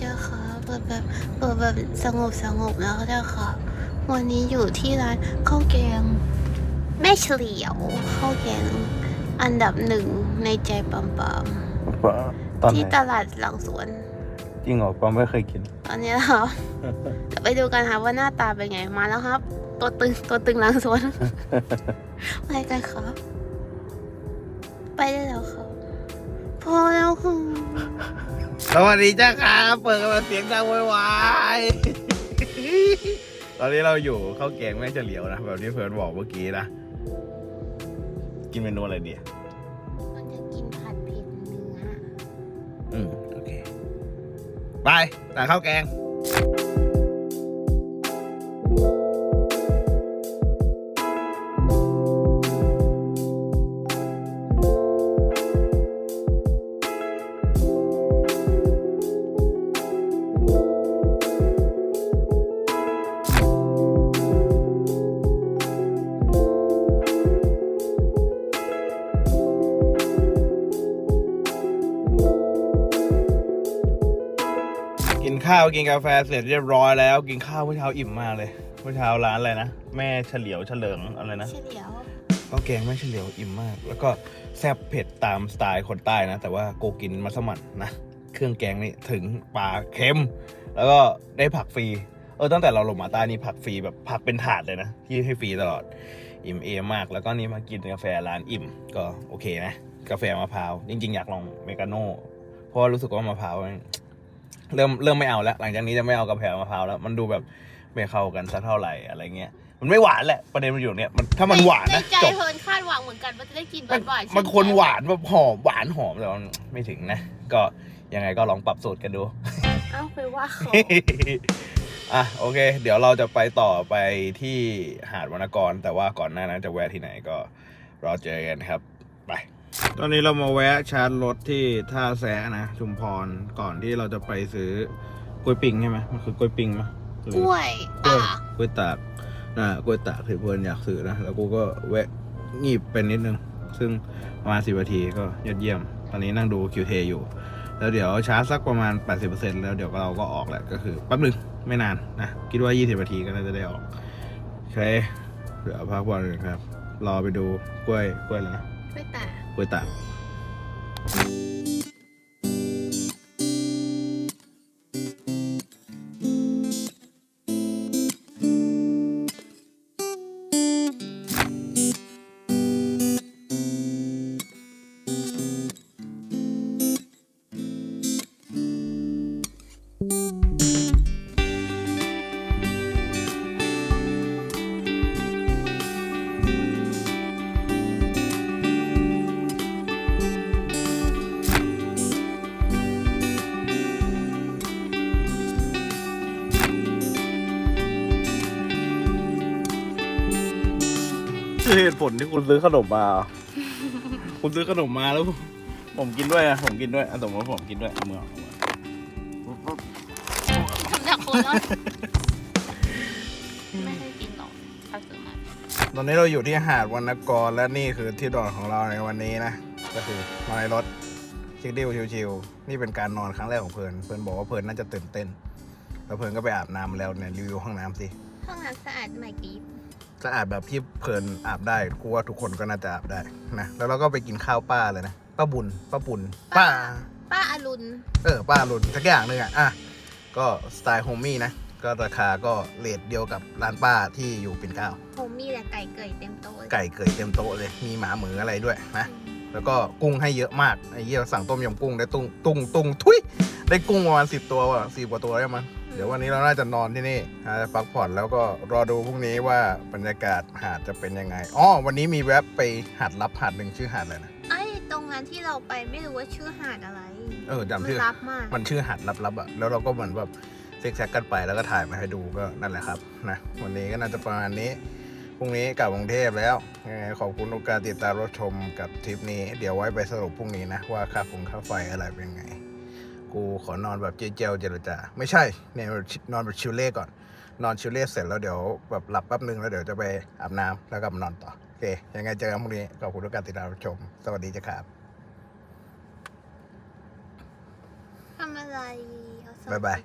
เจ้าค่ะเปิดแบบเปิดแบบสงบสงบแล้วเจ้าค่ะ วันนี้อยู่ที่ร้านข้าวแกงแม่เฉลียวข้าวแกงอันดับหนึ่งในใจปัมปัมตอนที่ไหนตลาดหลังสวน จริงเหรอปอมไม่เคยกิน ตอนนี้นะครับเดี๋ยวไปดูกันค่ะว่าหน้าตาเป็นไงมาแล้วครับ ตัวตึงตัวตึงหลังสวนไปกันครับ ไปได้แล้วครับพอแล้วค่ะ สวัสดีจ้าครับเปิดมาเสียงดังววายตอนนี้เราอยู่ข้าวแกงแม่เฉลียวนะแบบที่เพิร์นบอกเมื่อกี้นะ กินเมนูอะไรดีอะมันจะกินผัดเผ็ดเนื้ออืม โอเค ไปแต่ข้าวแกง ข้าวกินกาแฟเสร็จเรียบร้อยแล้ว กินข้าวเมื่อเช้าอิ่มมากเลยเมื่อเช้าร้านอะไรนะแม่เฉลียวเฉลิงอะไรนะเฉลียวข้าวแกงแม่เฉลียวอิ่มมาก แล้วก็แซ่บเผ็ดตามสไตล์คนใต้นะ แต่ว่าโกกินมัสมั่นนะเครื่องแกงนี่ถึงปลาเค็ม แล้วก็ได้ผักฟรีเออตั้งแต่เราลงมาใต้นี่ผักฟรีแบบผักเป็นถาดเลยนะที่ให้ฟรีตลอดอิ่มเอมาก แล้วก็นี่มากินกาแฟร้านอิ่มก็โอเคนะ กาแฟมะพร้าวจริงๆ อยากลองเมกาโน่เพราะว่ารู้สึกว่ามะพร้าวมัน เริ่มเริ่มไม่เอาแล้ว หลังจากนี้จะไม่เอากาแฟมะพร้าวแล้ว มันดูแบบไม่เข้ากันสักเท่าไหร่อะไรเงี้ย มันไม่หวานแหละประเด็นมันอยู่เนี่ยมันถ้ามันหวานนะในใจจบเพิร์นคาดหวังเหมือนกันว่าจะได้กินหวานๆบางคนหวานแบบหอมหวานหอมแต่ว่าไม่ถึงนะ ก็ยังไงก็ลองปรับสูตรกันดู เอ้าไปว่าเขา อะโอเค เดี๋ยวเราจะไปต่อไปที่หาดวรรณกร แต่ว่าก่อนหน้านั้นจะแวะที่ไหนก็รอเจอกันครับไป ตอนนี้เรามาแวะชาร์จรถที่ท่าแซะนะชุมพรก่อนที่เราจะไปซื้อกล้วยปิงใช่ไหมมันคือกล้วยปิงไหมหรืกอล้วยกล้วยอะกล้วยตากนะกล้วยตากที่เพื่อนอยากซื้อนะแล้วกูก็แวะงีบเป็นนิดนึง ซึ่งประมาณสิบนาทีก็ยอดเยี่ยม ตอนนี้นั่งดูคิวเทอยู่ แล้วเดี๋ยวชาร์จสักประมาณ 80%แล้วเดี๋ยวเราก็ออกแหละก็คือแป๊บหนึงไม่นานนะคิดว่า 20นาทีก็น่าจะได้ออกโอเคเดี๋ยวพักผ่อนกันครับ รอไปดูกล้วยกล้วยอะไรนะกล้วยตาก กล้วย ตากเหตุผลที่คุณซื้อขนมมา คุณซื้อขนมมาแล้ว ผมกินด้วยอะผมกินด้วยอะสมมติผมกินด้วยเอามือออกเอามือออกทำจากคนแล้วไม่ให้กินหรอกถ้าซื้อมาตอนนี้เราอยู่ที่หาดวรรณกรและนี่คือที่นอนของเราในวันนี้นะ ก็คือนอนในรถชิคดิวชิวๆนี่เป็นการนอนครั้งแรกของเพลินเพลินบอกว่าเพลินน่าจะตื่นเต้น แล้วเพลินก็ไปอาบน้ำแล้วเนี่ยรีวิวห้องน้ำสิ ห้องน้ำสะอาดใหม่กรีบ สะอาดแบบที่เพลินอาบได้กูว่าทุกคนก็น่าจะอาบได้นะแล้วเราก็ไปกินข้าวป้าเลยนะป้าบุญป้าปุนป้า ป้าอรุณ เออป้าลุนสักอย่างหนึ่งอะอะก็สไตล์โฮมี่นะก็ราคาก็เรทเดียวกับร้านป้าที่อยู่ปิ่นเกล้าโฮมี่และไก่เกยเต็มโต๊ะเลยไก่เกยเต็มโต๊ะเลยมีหมาเหมืออะไรด้วยนะแล้วก็กุ้งให้เยอะมากไอ้เหี้ยสั่งต้มยำกุ้งได้ตุ้งตุ้งตุ้งทุยได้กุ้งประมาณสิบตัวว่ะสิบกว่าตัวได้มั้งเดี๋ยววันนี้เราน่าจะนอนที่นี่อาจจะพักผ่อนแล้วก็รอดูพรุ่งนี้ว่าบรรยากาศหาดจะเป็นยังไงอ๋อวันนี้มีแวบไปหาดลับหาดหนึ่งชื่อหาดอะไรนะไอ้ตรงนั้นที่เราไปไม่รู้ว่าชื่อหาดอะไรเออจำมันชื่อลับมากมันชื่อหาดลับๆอะแล้วเราก็เหมือนแบบเซ็กแซกกันไปแล้วก็ถ่ายมาให้ดูก็นั่นแหละครับนะวันนี้ก็น่าจะประมาณนี้พรุ่งนี้กลับกรุงเทพแล้วยังไงขอบคุณโอกาสติดตามรับชมกับทริปนี้ เดี๋ยวไว้ไปสรุปพรุ่งนี้นะว่าค่าฟงค่าไฟอะไรเป็นไง กูขอนอนแบบเจลเจรจาไม่ใช่เนี่ยนอนแบบชิลเล่ก่อน นอนชิลเล่เสร็จแล้วเดี๋ยวแบบหลับแป๊บนึงแล้วเดี๋ยวจะไปอาบน้ำแล้วกลับมานอนต่อ โอเค ยังไงเจอกันพรุ่งนี้ขอบคุณทุกการติดตามชม สวัสดีจ้ะครับทำอะไรบ๊ายบาย